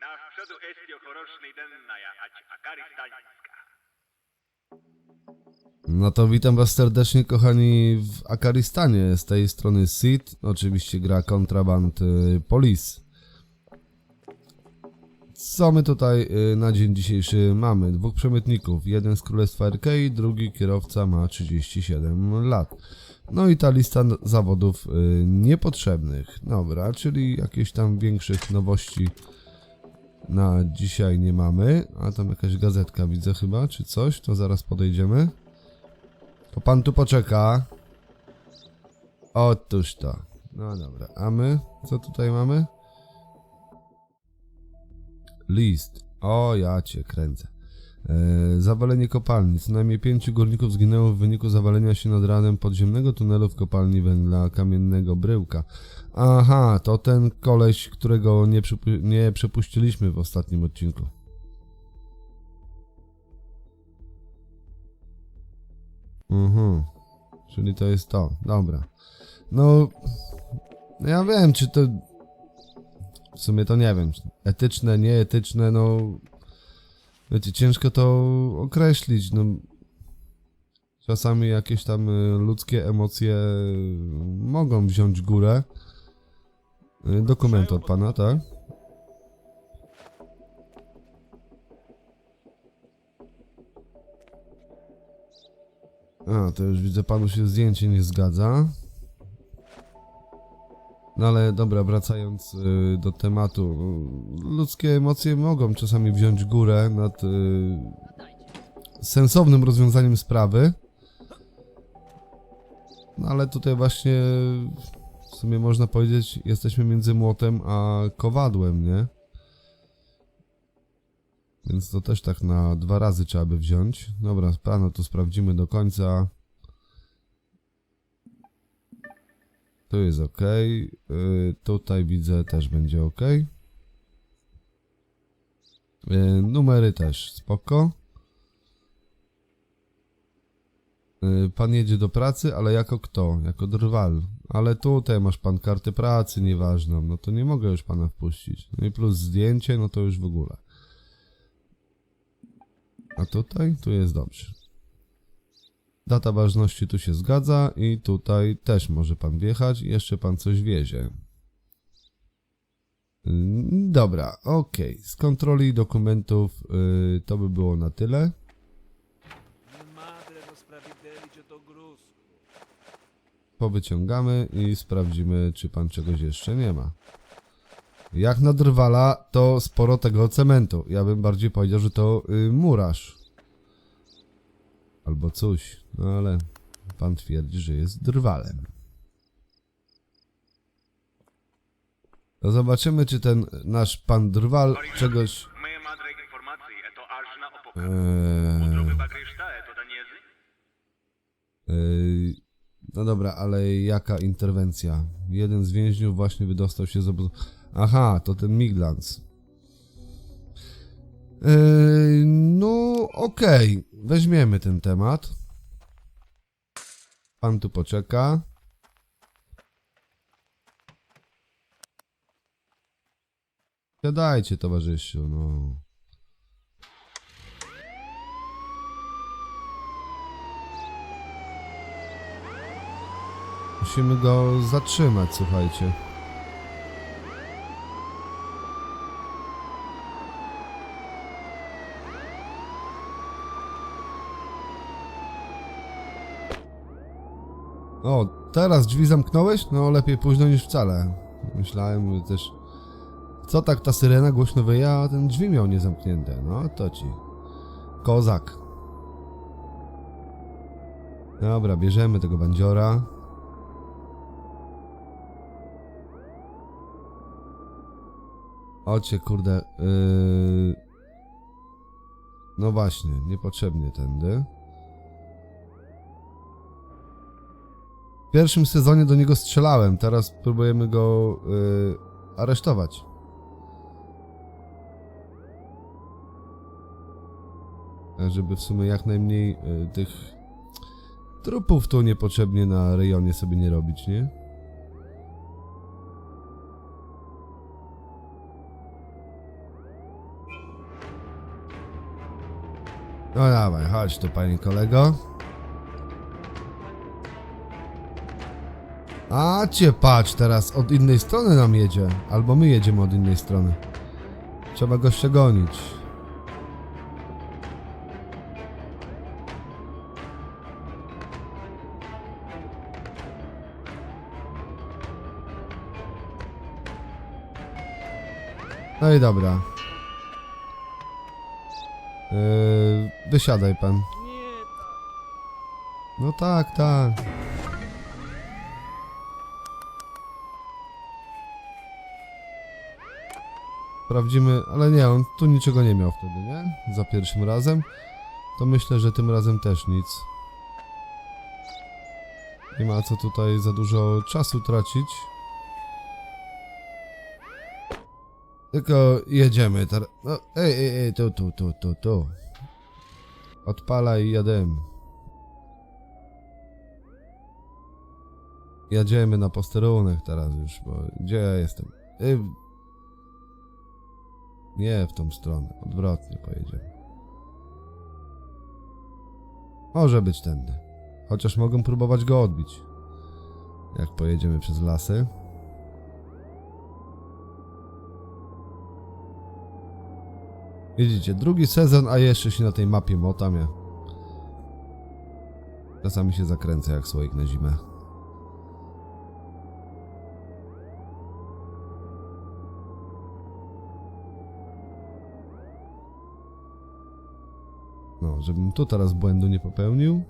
Na przodu jest ochoroczny denna, ać akary stańska. No to witam was serdecznie kochani w Akaristanie. Z tej strony Sid, oczywiście gra Kontraband y, Police. Co my tutaj y, na dzień dzisiejszy mamy? Dwóch przemytników. Jeden z Królestwa RK, drugi kierowca ma 37 lat. No i ta lista zawodów y, niepotrzebnych. Dobra, czyli jakieś tam większych nowości na dzisiaj nie mamy. A tam jakaś gazetka widzę chyba, czy coś, to zaraz podejdziemy. To pan tu poczeka. Otóż to. No dobra, a my? Co tutaj mamy? List. O, ja cię kręcę. E, zawalenie kopalni. Co najmniej pięciu górników zginęło w wyniku zawalenia się nad ranem podziemnego tunelu w kopalni węgla kamiennego Bryłka. Aha, to ten koleś, którego nie, przypu- nie przepuściliśmy w ostatnim odcinku. Mhm. Czyli to jest to. Dobra. No. Ja wiem, czy to. W sumie to nie wiem. Etyczne, nieetyczne, no. Wiecie, ciężko to określić. No. Czasami jakieś tam y, ludzkie emocje mogą wziąć górę. Y, Dokument od pana, tak? A, to już widzę, panu się zdjęcie nie zgadza. No ale dobra, wracając y, do tematu. Ludzkie emocje mogą czasami wziąć górę nad y, sensownym rozwiązaniem sprawy. No ale tutaj właśnie w sumie można powiedzieć, jesteśmy między młotem a kowadłem, nie? Więc to też tak na dwa razy trzeba by wziąć. Dobra, pana to sprawdzimy do końca. Tu jest ok. Yy, tutaj widzę też będzie ok. Yy, numery też spoko. Yy, pan jedzie do pracy, ale jako kto? Jako drwal. Ale tutaj masz pan kartę pracy nieważną. No to nie mogę już pana wpuścić. No i plus zdjęcie, no to już w ogóle. A tutaj? Tu jest dobrze. Data ważności tu się zgadza i tutaj też może pan wjechać jeszcze pan coś wiezie. Mm, Dobra, ok. Z kontroli dokumentów y, to by było na tyle. Powyciągamy i sprawdzimy, czy pan czegoś jeszcze nie ma. Jak na drwala, to sporo tego cementu. Ja bym bardziej powiedział, że to y, murarz. Albo coś. No ale pan twierdzi, że jest drwalem. Zobaczymy, czy ten nasz pan drwal czegoś... Eee? Yy, no dobra, ale jaka interwencja? Jeden z więźniów właśnie wydostał się z obozu. Aha, to ten Miglans. Yy, no okej, weźmiemy ten temat. Pan tu poczeka. Siadajcie, towarzyszu, no. Musimy go zatrzymać, słuchajcie. O, teraz drzwi zamknąłeś? No lepiej późno niż wcale. Myślałem też... Co tak ta syrena głośno wyje, a ten drzwi miał niezamknięte. No to ci. Kozak. Dobra, bierzemy tego bandziora. Ocie, kurde. Yy... No właśnie, niepotrzebnie tędy. W pierwszym sezonie do niego strzelałem, teraz próbujemy go yy, aresztować. Żeby w sumie jak najmniej yy, tych trupów tu niepotrzebnie na rejonie sobie nie robić, nie? No dawaj, chodź tu panie kolego. A cię patrz, teraz od innej strony nam jedzie. Albo my jedziemy od innej strony. Trzeba go gonić. No i dobra. Yy, wysiadaj pan. No tak, tak. Sprawdzimy, ale nie, on tu niczego nie miał wtedy, nie? Za pierwszym razem. To myślę, że tym razem też nic. Nie ma co tutaj za dużo czasu tracić. Tylko jedziemy teraz. No, ej, ej, ej, tu, tu, tu, tu, tu. Odpalaj i jademy. Jedziemy na posterunek teraz już, bo gdzie ja jestem? Y... Nie w tą stronę, odwrotnie pojedziemy. Może być tędy. Chociaż mogę próbować go odbić. Jak pojedziemy przez lasy. Widzicie, drugi sezon, a jeszcze się na tej mapie motam ja. Czasami się zakręcę jak słoik na zimę. Żebym tu teraz błędu nie popełnił.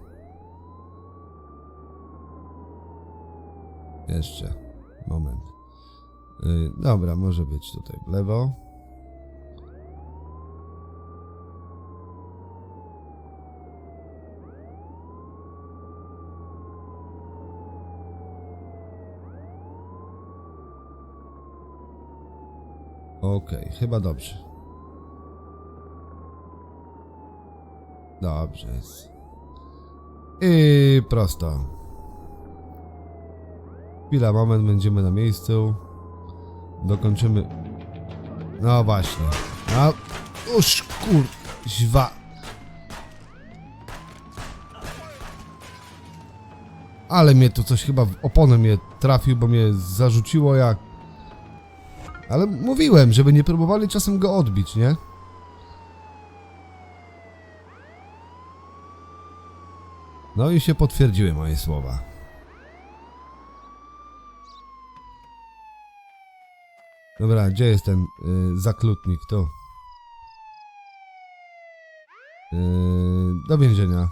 Jeszcze. Moment. Yy, dobra, może być tutaj w lewo. Okej, chyba dobrze. Dobrze jest. I prosto. Chwila, moment, będziemy na miejscu. Dokończymy. No właśnie. A, uż kurwa. Ale mnie tu coś chyba w oponę mnie trafił, bo mnie zarzuciło jak... Ale mówiłem, żeby nie próbowali czasem go odbić, nie? No i się potwierdziły moje słowa. Dobra, gdzie jest ten y, zaklutnik? Tu. Y, do więzienia.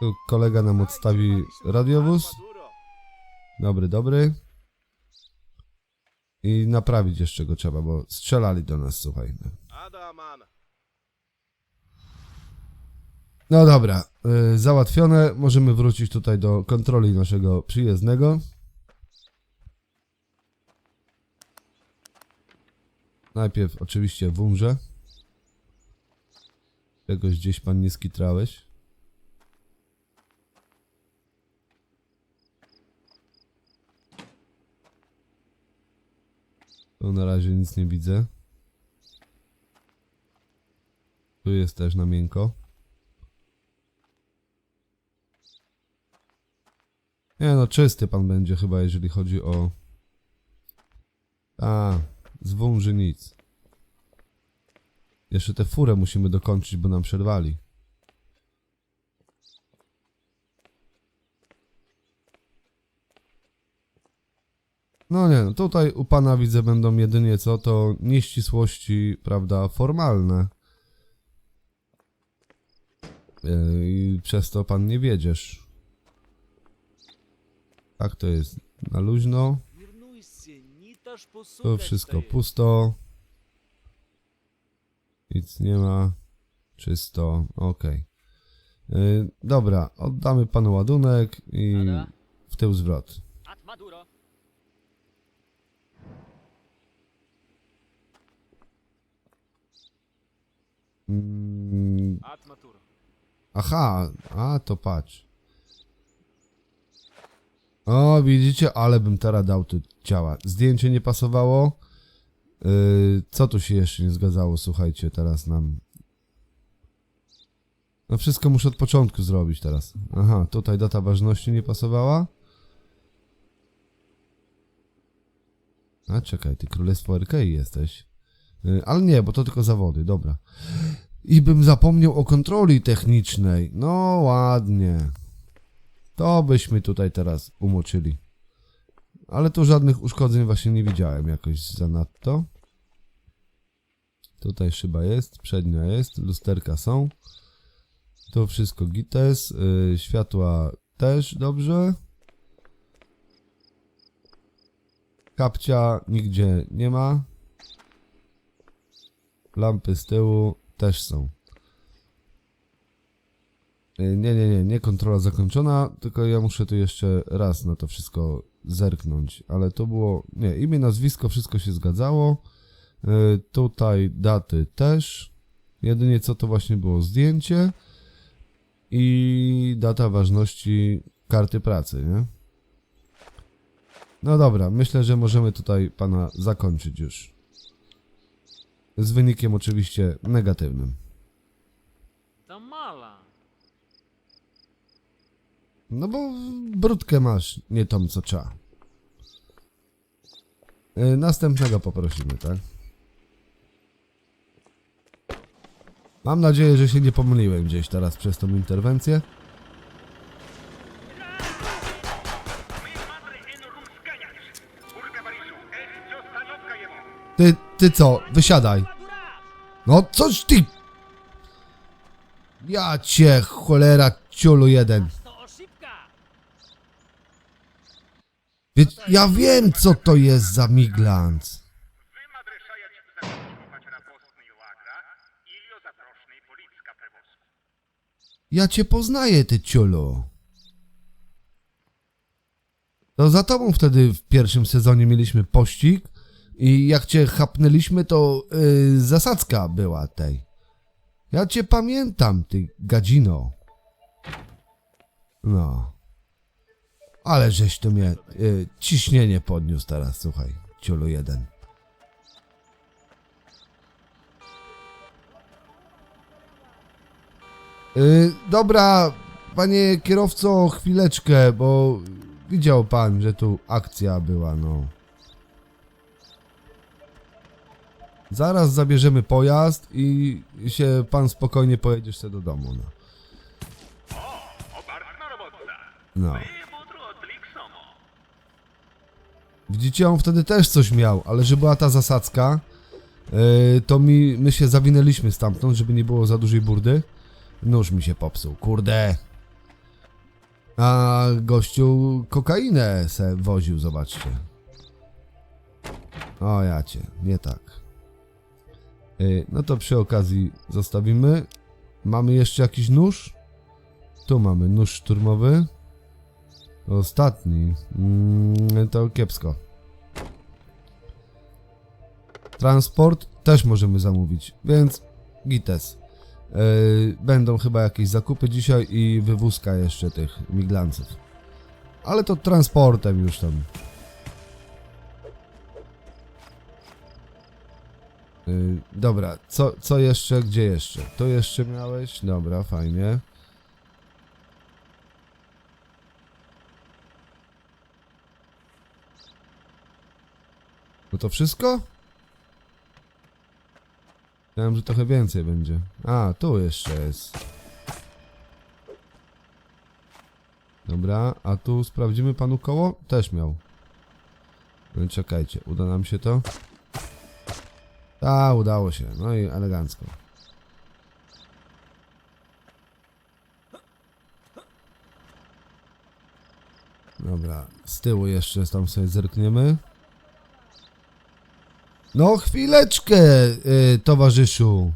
Tu kolega nam odstawi radiowóz. Dobry, dobry. I naprawić jeszcze go trzeba, bo strzelali do nas, słuchaj. Adaman. No dobra, y, załatwione. Możemy wrócić tutaj do kontroli naszego przyjezdnego. Najpierw oczywiście w umrze. Czegoś gdzieś pan nie skitrałeś. Tu na razie nic nie widzę. Tu jest też na miękko. Nie no, czysty pan będzie chyba, jeżeli chodzi o... A, z wąży nic. Jeszcze tę furę musimy dokończyć, bo nam przerwali. No nie, no tutaj u pana widzę będą jedynie co to nieścisłości, prawda, formalne. Yy, I przez to pan nie wiedziesz. Tak to jest na luźno. Tu wszystko pusto. Nic nie ma. Czysto. Ok. Yy, dobra, oddamy panu ładunek i w tył zwrot. Mm. Aha, a to patrz. O, widzicie, ale bym teraz dał tu ciała. Zdjęcie nie pasowało. Yy, co tu się jeszcze nie zgadzało, słuchajcie, teraz nam. No wszystko muszę od początku zrobić teraz. Aha, tutaj data ważności nie pasowała. A czekaj, ty Królestwo RK jesteś. Yy, ale nie, bo to tylko zawody, dobra. I bym zapomniał o kontroli technicznej. No ładnie. To byśmy tutaj teraz umoczyli. Ale tu żadnych uszkodzeń właśnie nie widziałem jakoś zanadto. Tutaj szyba jest, przednia jest, lusterka są. To wszystko gites, yy, światła też dobrze. Kapcia nigdzie nie ma. Lampy z tyłu też są. Yy, Nie, nie, nie, nie kontrola zakończona, tylko ja muszę tu jeszcze raz na to wszystko zerknąć, ale to było, nie, imię, nazwisko, wszystko się zgadzało. Yy, tutaj daty też. Jedynie co to właśnie było zdjęcie i data ważności karty pracy, nie? No dobra, myślę, że możemy tutaj pana zakończyć już. Z wynikiem oczywiście negatywnym. No bo brudkę masz, nie tą co trzeba. E, następnego poprosimy, tak? Mam nadzieję, że się nie pomyliłem gdzieś teraz przez tą interwencję. Ty, ty co? Wysiadaj. No coś ty... Ja cię, cholera, ciulu jeden. Ja wiem, co to jest za miglans. Ja cię poznaję, ty ciulu. To za tobą wtedy w pierwszym sezonie mieliśmy pościg i jak cię chapnęliśmy, to yy, zasadzka była tej. Ja cię pamiętam, ty gadzino. No. Ale żeś tu mnie y, ciśnienie podniósł teraz, słuchaj, ciulu jeden. Y, dobra, panie kierowco, chwileczkę, bo widział pan, że tu akcja była, no. Zaraz zabierzemy pojazd i się pan spokojnie pojedziesz sobie do domu, no. No. Widzicie, on wtedy też coś miał, ale że była ta zasadzka, yy, to mi, my się zawinęliśmy stamtąd, żeby nie było za dużej burdy. Nóż mi się popsuł, kurde. A gościu kokainę se woził, zobaczcie. O ja cię, nie tak. Yy, no to przy okazji zostawimy. Mamy jeszcze jakiś nóż? Tu mamy nóż szturmowy. Ostatni. Mm, to kiepsko. Transport też możemy zamówić, więc gites. Yy, będą chyba jakieś zakupy dzisiaj i wywózka jeszcze tych miglanców. Ale to transportem już tam. Yy, dobra, co, co jeszcze? Gdzie jeszcze? To jeszcze miałeś? Dobra, fajnie. No to wszystko? Myślałem, że trochę więcej będzie. A, tu jeszcze jest. Dobra, a tu sprawdzimy panu koło? Też miał. No czekajcie, uda nam się to? A, udało się. No i elegancko. Dobra, z tyłu jeszcze tam sobie zerkniemy. No chwileczkę, y, towarzyszu.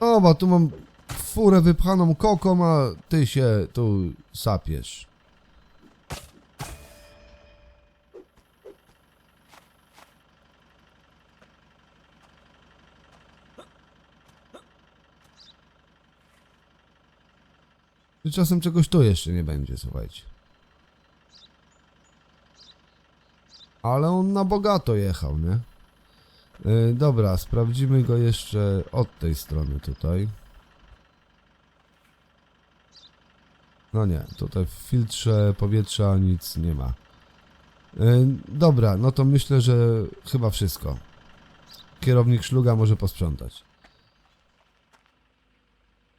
O, bo tu mam furę wypchaną koką, a ty się tu sapiesz. Czasem czegoś tu jeszcze nie będzie, słuchajcie. Ale on na bogato jechał, nie? Yy, dobra, sprawdzimy go jeszcze od tej strony tutaj. No nie, tutaj w filtrze powietrza nic nie ma. Yy, dobra, no to myślę, że chyba wszystko. Kierownik szluga może posprzątać.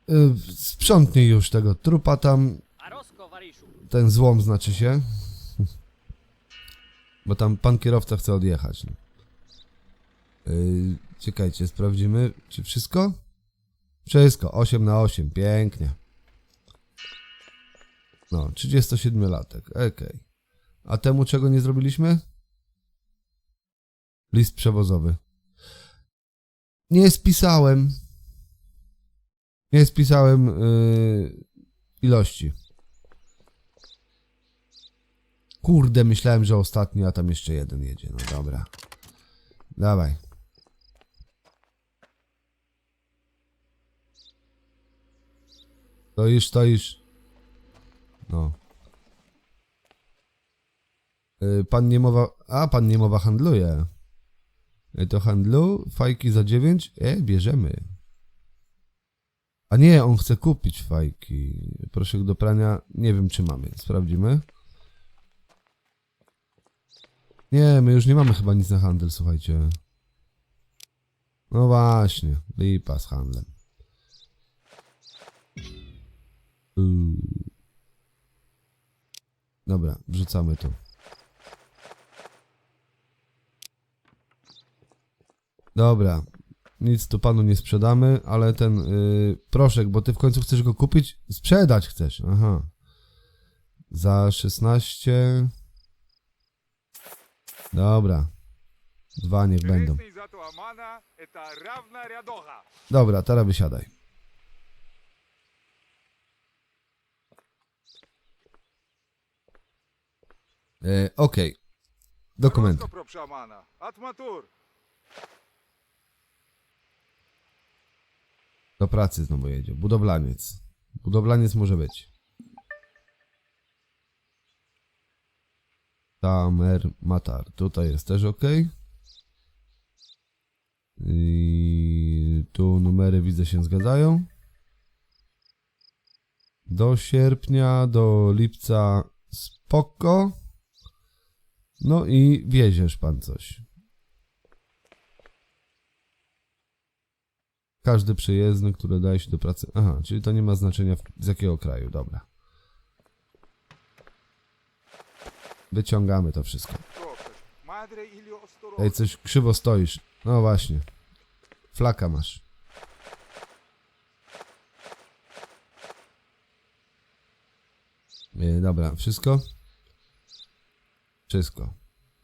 Yy, sprzątnij już tego trupa tam, ten złom znaczy się. Bo tam pan kierowca chce odjechać. no. Yy, czekajcie, sprawdzimy, czy wszystko? Wszystko, 8 na 8, pięknie. No, 37-latek, okej. A temu czego nie zrobiliśmy? List przewozowy. Nie spisałem. Nie spisałem yy, ilości. Kurde, myślałem, że ostatni, a tam jeszcze jeden jedzie. No dobra. Dawaj. Stoisz, stoisz. No. Y, Pan Niemowa... A, pan Niemowa handluje. Y, To handlu, fajki za 9? E, bierzemy. A nie, on chce kupić fajki. Proszek do prania, nie wiem czy mamy. Sprawdzimy. Nie, my już nie mamy chyba nic na handel, słuchajcie. No właśnie, lipa z handlem. Dobra, wrzucamy tu. Dobra, nic tu panu nie sprzedamy, ale ten yy, proszek, bo ty w końcu chcesz go kupić? Sprzedać chcesz, aha. Za 16... Dobra. Dwa niech będą. Dobra, teraz wysiadaj. E, Okej. Okay. Dokumenty. Do pracy znowu jedzie. Budowlaniec. Budowlaniec może być. Tamer Matar. Tutaj jest też ok. I tu numery widzę się zgadzają. Do sierpnia, do lipca spoko. No i wieziesz pan coś. Każdy przejezdny, który daje się do pracy. Aha, czyli to nie ma znaczenia z jakiego kraju, dobra. Wyciągamy to wszystko. Ej, coś krzywo stoisz. No właśnie. Flaka masz. E, dobra, wszystko? Wszystko.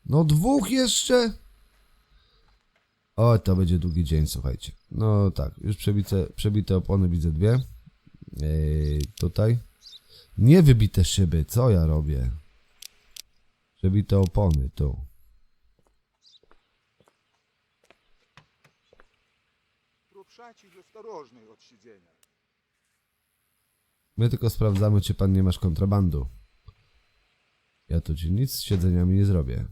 No dwóch jeszcze? O, to będzie długi dzień, słuchajcie. No tak, już przebice, przebite opony widzę dwie. E, tutaj. Nie wybite szyby, co ja robię? Wybite opony, tu. My tylko sprawdzamy, czy pan nie masz kontrabandu. Ja tu ci nic z siedzeniami nie zrobię.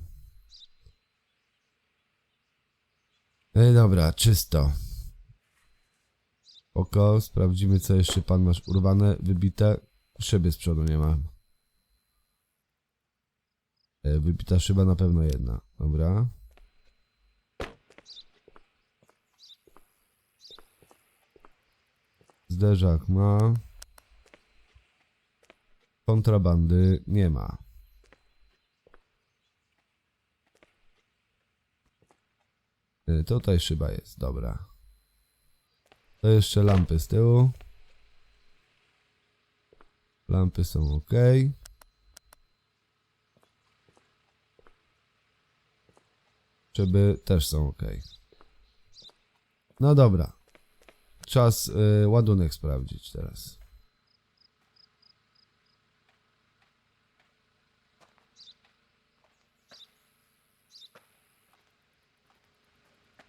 Ej, dobra, czysto. Oko, sprawdzimy co jeszcze pan masz urwane, wybite. Szyby z przodu nie mam. E, Wybita szyba na pewno jedna. Dobra. Zderzak ma. Kontrabandy nie ma. Y, Tutaj szyba jest, dobra. To jeszcze lampy z tyłu. Lampy są ok. Szyby też są ok. No dobra. Czas y, ładunek sprawdzić teraz.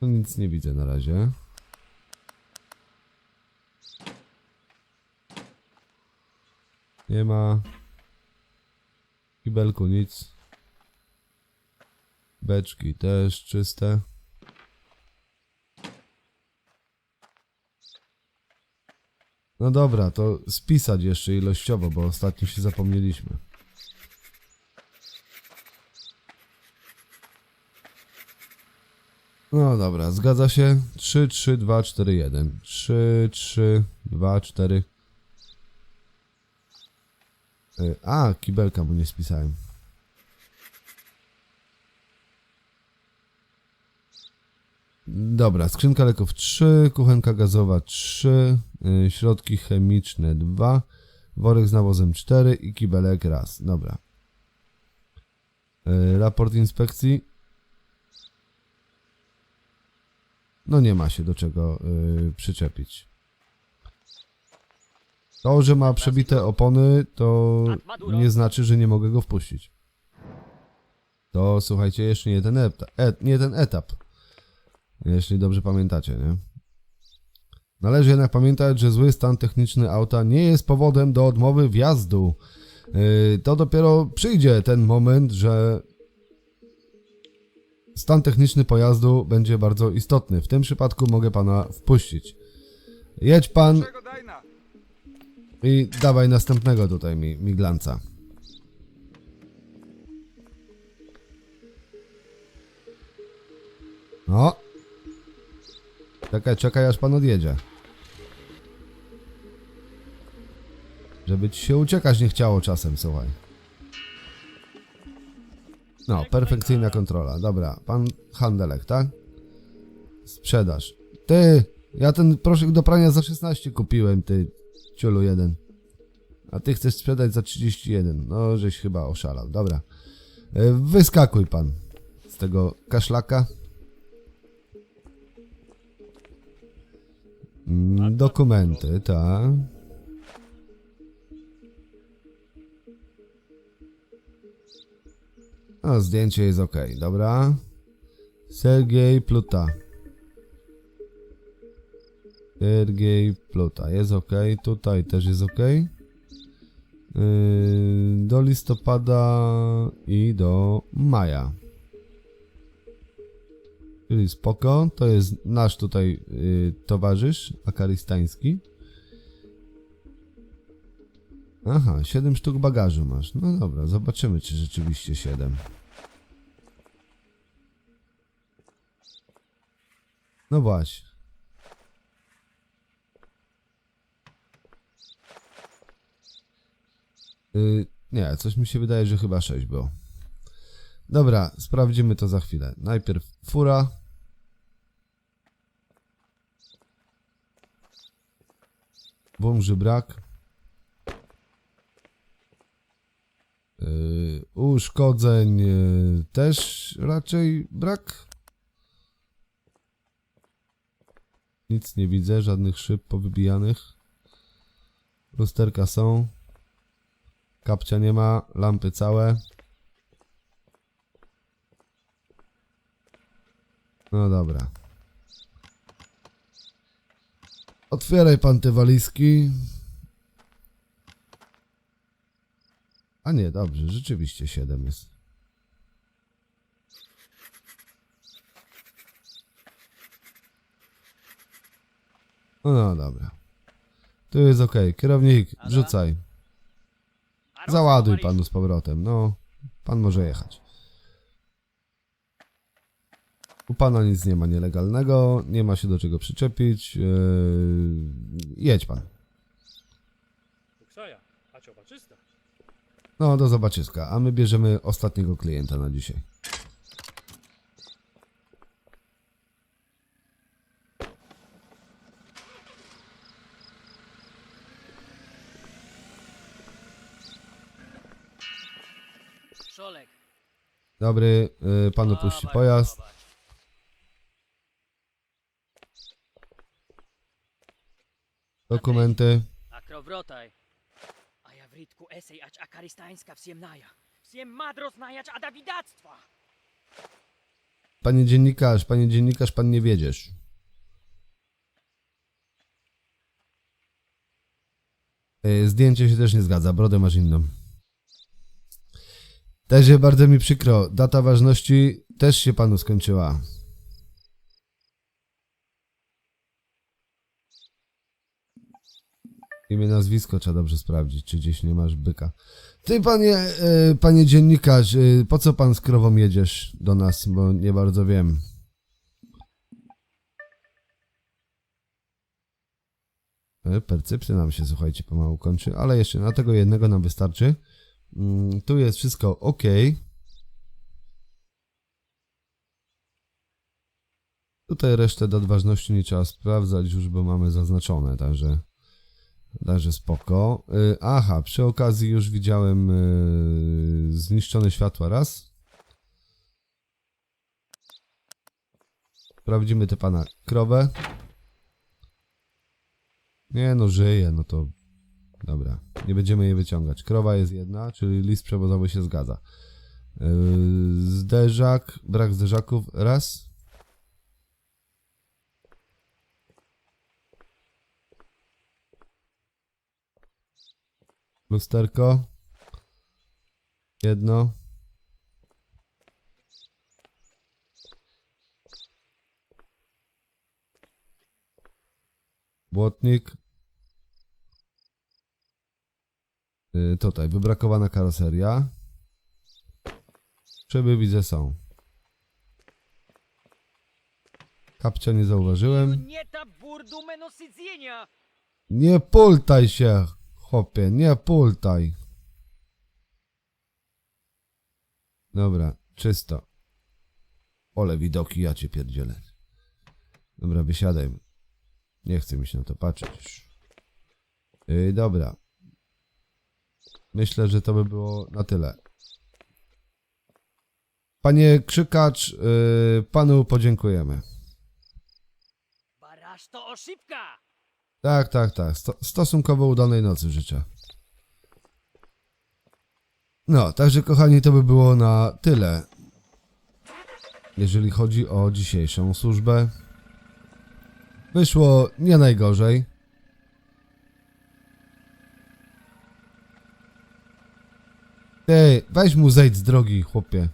No nic nie widzę na razie. Nie ma. Kibelku nic. Beczki też czyste. No dobra, to spisać jeszcze ilościowo, bo ostatnio się zapomnieliśmy. No dobra, zgadza się. 3, 3, 2, 4, 1. 3, 3, 2, 4. Y, A, kibelka mu nie spisałem. Dobra, skrzynka leków 3, kuchenka gazowa 3, y, środki chemiczne 2, worek z nawozem 4 i kibelek raz. Dobra. Y, raport inspekcji. No nie ma się do czego y, przyczepić. To, że ma przebite opony, to nie znaczy, że nie mogę go wpuścić. To słuchajcie, jeszcze nie ten etap. E, nie ten etap. Jeśli dobrze pamiętacie, nie? Należy jednak pamiętać, że zły stan techniczny auta nie jest powodem do odmowy wjazdu. Yy, to dopiero przyjdzie ten moment, że stan techniczny pojazdu będzie bardzo istotny. W tym przypadku mogę pana wpuścić. Jedź pan i dawaj następnego tutaj mi, mi glanca. No. Czekaj, czekaj, aż pan odjedzie. Żeby ci się uciekać nie chciało czasem, słuchaj. No, perfekcyjna kontrola. Dobra, pan handelek, tak? Sprzedaż. Ty, ja ten proszek do prania za 16 kupiłem, ty ciulu jeden. A ty chcesz sprzedać za 31. No, żeś chyba oszalał. Dobra. E, Wyskakuj pan z tego kaszlaka. Dokumenty, tak. A, zdjęcie jest ok, dobra. Sergiej Pluta. Sergiej Pluta, jest ok, tutaj też jest ok. Yy, do listopada i do maja. Czyli spoko. To jest nasz tutaj yy, towarzysz akaristański. Aha, 7 sztuk bagażu masz. No dobra, zobaczymy, czy rzeczywiście 7. No właśnie. Yy, nie, coś mi się wydaje, że chyba 6 było. Dobra, sprawdzimy to za chwilę. Najpierw fura. Wąży brak. Yy, uszkodzeń yy, też raczej brak. Nic nie widzę, żadnych szyb powybijanych. Lusterka są. Kapcia nie ma, lampy całe. No dobra. Otwieraj pan te walizki. A nie, dobrze, rzeczywiście 7 jest. No, no dobra. Tu jest ok. Kierownik, wrzucaj. Załaduj panu z powrotem. No, pan może jechać. U pana nic nie ma nielegalnego, nie ma się do czego przyczepić. Yy, jedź pan. Uksaja, a cioba czysta. No, do zobaczyska. A my bierzemy ostatniego klienta na dzisiaj. Szolek. Dobry, yy, pan opuści pojazd. Dokumenty. A ja w esej ać akaristańska wsiem naja. Wsiem madro znajać a dawidactwa. Panie dziennikarz, panie dziennikarz, pan nie wiedziesz. Yy, zdjęcie się też nie zgadza, brodę masz inną. Też bardzo mi przykro. Data ważności też się panu skończyła. Imię, nazwisko trzeba dobrze sprawdzić, czy gdzieś nie masz byka. Ty, panie, e, panie dziennikarz, e, po co pan z krową jedziesz do nas, bo nie bardzo wiem. E, Percepcja nam się, słuchajcie, pomału kończy, ale jeszcze na tego jednego nam wystarczy. Mm, tu jest wszystko ok. Tutaj resztę do ważności nie trzeba sprawdzać już, bo mamy zaznaczone, także, także spoko. Y, aha, przy okazji już widziałem y, zniszczone światła raz. Sprawdzimy te pana krowę. Nie no, żyje, no to Dobra, nie będziemy jej wyciągać. Krowa jest jedna, czyli list przewozowy się zgadza. Yy, zderzak, brak zderzaków, raz. Lusterko. Jedno. Błotnik. Y, tutaj, wybrakowana karoseria. Szyby widzę są. Kapcia nie zauważyłem. Nie pultaj się, chłopie, nie pultaj. Dobra, czysto. Ole widoki, ja cię pierdzielę. Dobra, wysiadaj. Nie chce mi się na to patrzeć. Yy, dobra. Myślę, że to by było na tyle. Panie Krzykacz, yy, panu podziękujemy. Baraż to oszybka! Tak, tak, tak. Sto stosunkowo udanej nocy życzę. No, także kochani, to by było na tyle. Jeżeli chodzi o dzisiejszą służbę. Wyszło nie najgorzej. Ty, weź mu zejdź z drogi, chłopie.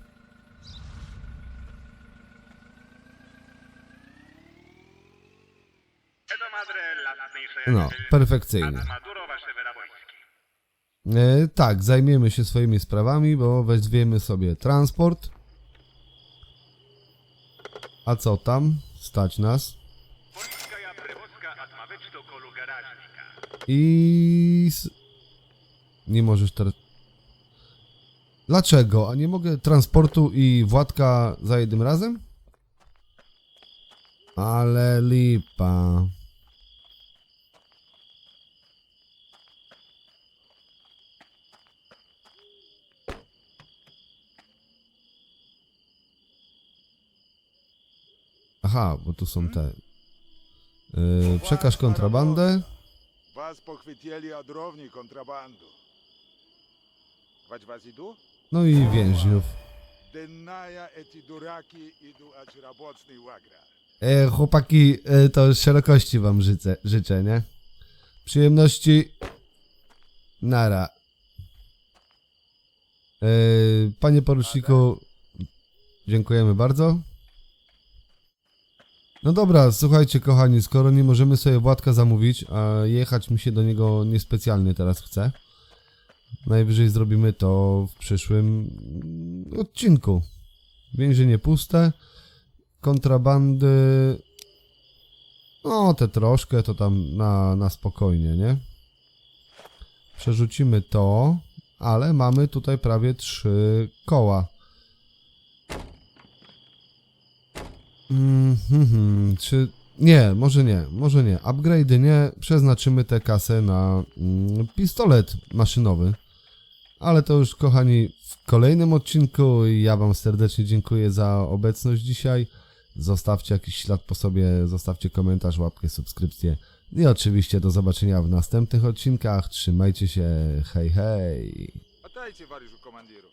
No, perfekcyjnie. E, tak, zajmiemy się swoimi sprawami, bo weźmiemy sobie transport. A co tam? Stać nas. I... Nie możesz teraz... Dlaczego? A nie mogę transportu i Władka za jednym razem? Ale lipa. Aha, bo tu są te. Yy, przekaż kontrabandę. Was pochwytili odrowni kontrabandu. Wać was idu? No i więźniów. Denaja eti duraki idu. E, chłopaki, e, to szerokości wam życzę, życzę, nie? Przyjemności. Nara. E, panie poruczniku, dziękujemy bardzo. No dobra, słuchajcie kochani, skoro nie możemy sobie Władka zamówić, a jechać mi się do niego niespecjalnie teraz chce, najwyżej zrobimy to w przyszłym odcinku. Więzienie puste kontrabandy. No, te troszkę to tam na, na spokojnie, nie? Przerzucimy to, ale mamy tutaj prawie trzy koła. Mm, hmm, hmm, czy. Nie, może nie, może nie. Upgrade nie. Przeznaczymy tę kasę na mm, pistolet maszynowy. Ale to już, kochani, w kolejnym odcinku. Ja Wam serdecznie dziękuję za obecność dzisiaj. Zostawcie jakiś ślad po sobie, zostawcie komentarz, łapkę, subskrypcję. I oczywiście do zobaczenia w następnych odcinkach. Trzymajcie się, hej hej! Отдайте варежу командиру.